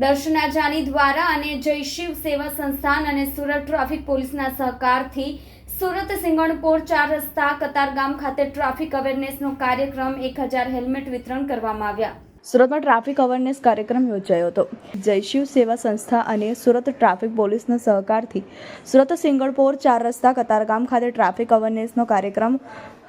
દર્શના જાની દ્વારા અને જય શિવ સેવા સંસ્થાન અને સુરત ટ્રાફિક પોલીસના સહકારથી સુરત સિંગણપોર ચાર રસ્તા કતારગામ ખાતે ટ્રાફિક અવેરનેસનો કાર્યક્રમ એક હજાર હેલ્મેટ વિતરણ કરવામાં આવ્યા. સુરતમાં ટ્રાફિક અવેરનેસ કાર્યક્રમ યોજાયો હતો. જય શિવ સેવા સંસ્થા અને સુરત ટ્રાફિક પોલીસના સહકારથી સુરત સિંગણપોર ચાર રસ્તા કતારગામ ખાતે ટ્રાફિક અવેરનેસનો કાર્યક્રમ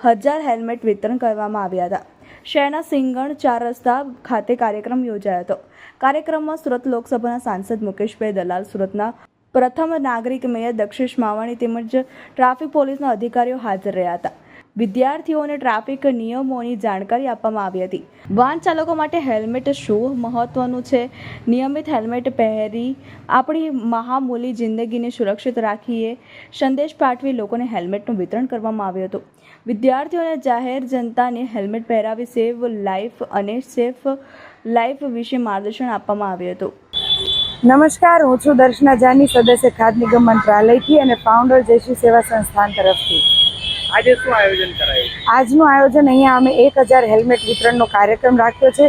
હજાર હેલ્મેટ વિતરણ કરવામાં આવ્યા હતા. શહેરના સિંગણ ચાર રસ્તા ખાતે કાર્યક્રમ યોજાયો હતો. કાર્યક્રમમાં સુરત લોકસભાના સાંસદ મુકેશભાઈ દલાલ, સુરતના પ્રથમ નાગરિક મેયર દક્ષિશ માવાણી તેમજ ટ્રાફિક પોલીસના અધિકારીઓ હાજર રહ્યા હતા. વિદ્યાર્થીઓને ટ્રાફિક નિયમોની જાણકારી આપવામાં આવી હતી. વાહન ચાલકો માટે હેલ્મેટ શું મહત્વનું છે? નિયમિત હેલ્મેટ પહેરી આપણી મહામૂલી જિંદગીને સુરક્ષિત રાખીએ. સંદેશ પાઠવી લોકોને હેલ્મેટનું વિતરણ કરવામાં આવ્યું હતું. વિદ્યાર્થીઓને જાહેર જનતાને હેલ્મેટ પહેરાવી સેવ લાઈફ અને સેફ લાઈફ વિશે માર્ગદર્શન આપવામાં આવ્યું હતું. નમસ્કાર, હું છું દર્શના જાની, સદસ્ય ખાદ નિગમ મંત્રાલયથી અને ફાઉન્ડર જયશ્રી સેવા સંસ્થાન તરફથી. આજે શું આયોજન કરાયું? આજનું આયોજન અહીંયા અમે એક હજાર હેલ્મેટ વિતરણનો કાર્યક્રમ રાખ્યો છે,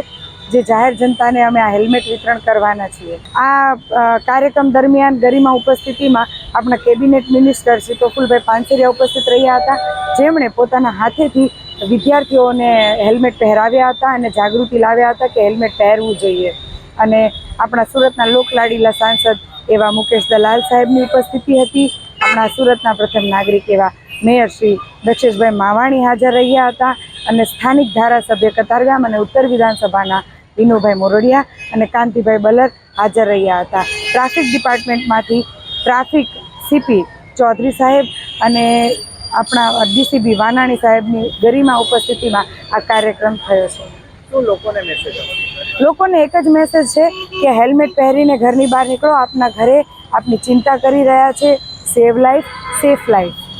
જે જાહેર જનતાને અમે આ હેલ્મેટ વિતરણ કરવાના છીએ. આ કાર્યક્રમ દરમિયાન ગરિમા ઉપસ્થિતિમાં આપણા કેબિનેટ મિનિસ્ટર શ્રી પ્રફુલભાઈ પાનસરિયા ઉપસ્થિત રહ્યા હતા. જેમણે પોતાના હાથેથી વિદ્યાર્થીઓને હેલ્મેટ પહેરાવ્યા હતા અને જાગૃતિ લાવ્યા હતા કે હેલ્મેટ પહેરવું જોઈએ. અને આપણા સુરતના લોકલાડીલા સાંસદ એવા મુકેશ દલાલ સાહેબની ઉપસ્થિતિ હતી. આપણા સુરતના પ્રથમ નાગરિક એવા મેયર શ્રી દક્ષેશભાઈ માવાણી હાજર રહ્યા હતા અને સ્થાનિક ધારાસભ્ય કતારગામ અને ઉત્તર વિધાનસભાના વિનુભાઈ મોરડિયા અને કાંતિભાઈ બલર હાજર રહ્યા હતા. ટ્રાફિક ડિપાર્ટમેન્ટમાંથી ટ્રાફિક સીપી ચૌધરી સાહેબ અને આપણા ડીસીબી વાનાણી સાહેબની ગરિમા ઉપસ્થિતિમાં આ કાર્યક્રમ થયો છે. લોકોને મેસેજ લોકોને એક જ મેસેજ છે કે હેલ્મેટ પહેરીને ઘરની બહાર નીકળો. આપના ઘરે આપની ચિંતા કરી રહ્યા છે. Save life safe life